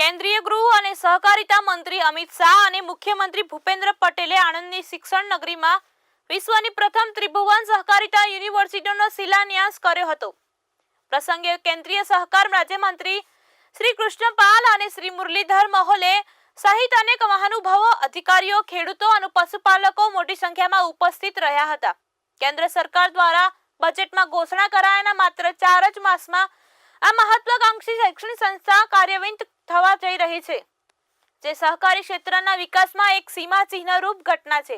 કેન્દ્રીય ગૃહ અને સહકારિતા મંત્રી અમિત શાહ અને મુખ્યમંત્રી ભૂપેન્દ્ર પટેલે આણંદની શિક્ષણ નગરીમાં વિશ્વની પ્રથમ ત્રિભુવન સહકારિતા યુનિવર્સિટીનો શિલાન્યાસ કર્યો હતો. પ્રસંગે કેન્દ્રીય સહકાર રાજ્યમંત્રી શ્રી કૃષ્ણપાલ અને શ્રી મુરલીધર મહોલે સહિત અનેક મહાનુભાવો, અધિકારીઓ, ખેડૂતો અને પશુપાલકો મોટી સંખ્યામાં ઉપસ્થિત રહ્યા હતા. કેન્દ્ર સરકાર દ્વારા બજેટમાં ઘોષણા કરાયાના માત્ર ચાર જ માસમાં આ મહત્વાકાંક્ષી શૈક્ષણિક સંસ્થા કાર્યરત થવા જઈ રહી છે, જે સહકારી ક્ષેત્રના વિકાસમાં એક સીમાચિહ્નરૂપ ઘટના છે.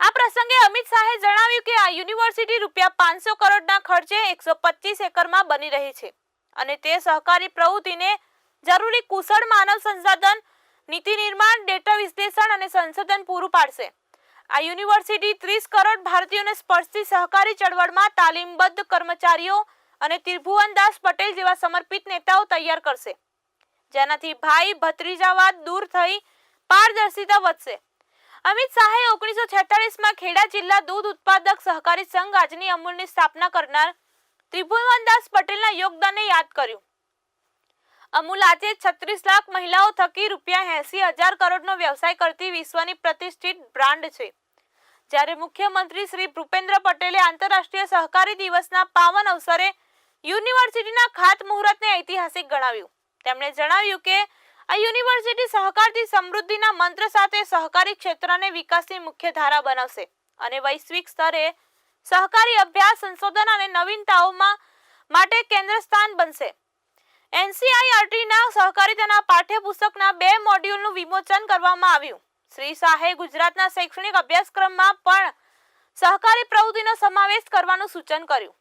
આ પ્રસંગે અમિત શાહે જણાવ્યું કે આ યુનિવર્સિટી રૂપિયા પાંચસો કરોડના ખર્ચે એકસો પચીસ એકરમાં બની રહી છે અને તે સહકારી પ્રવૃત્તિને જરૂરી કુશળ માનવ સંસાધન, નીતિ નિર્માણ, ડેટા વિશ્લેષણ અને સંશોધન પૂરું પાડશે. આ યુનિવર્સિટી ત્રીસ કરોડ ભારતીયોને સ્પર્શતી સહકારી ચળવળમાં તાલીમબદ્ધ કર્મચારીઓ અને ત્રિભુવનદાસ પટેલ જેવા સમર્પિત નેતાઓ તૈયાર કરશે. જેનાથી ભાઈ ભત્રીજાવાદ દૂર થઈ પારદર્શિતા વધશે. અમિત શાહે ઓગણીસો છેતાલીસમાં ખેડા જિલ્લા દૂધ ઉત્પાદક સહકારી સંઘ આજની અમૂલની સ્થાપના કરનાર ત્રિભુવનદાસ પટેલના યોગદાનને યાદ કર્યું. અમૂલ આજે છત્રીસ લાખ મહિલાઓ થકી રૂપિયા એસી હજાર કરોડનો વ્યવસાય કરતી વિશ્વની પ્રતિષ્ઠિત બ્રાન્ડ છે. જ્યારે મુખ્યમંત્રી શ્રી ભૂપેન્દ્ર પટેલે આંતરરાષ્ટ્રીય સહકારી દિવસના પાવન અવસરે યુનિવર્સિટીના ખાતમુહૂર્તને ઐતિહાસિક ગણાવ્યું. તેમણે જણાવ્યું કે, આ યુનિવર્સિટી સહકારથી સમૃદ્ધિના મંત્ર સાથે સહકારી ક્ષેત્રને વિકાસની મુખ્ય ધારા બનાવશે અને વૈશ્વિક સ્તરે સહકારી અભ્યાસ, સંશોધન અને નવીનતાઓમાં માટે કેન્દ્ર સ્થાન બનશે. એનસીઆઈઆરટીના સહકારિતાના પાઠ્યપુસ્તકના બે મોડ્યુલનું વિમોચન કરવામાં આવ્યું. શ્રી શાહે ગુજરાતના શૈક્ષણિક અભ્યાસક્રમમાં પણ સહકારી પ્રવૃત્તિનો સમાવેશ કરવાનું સૂચન કર્યું.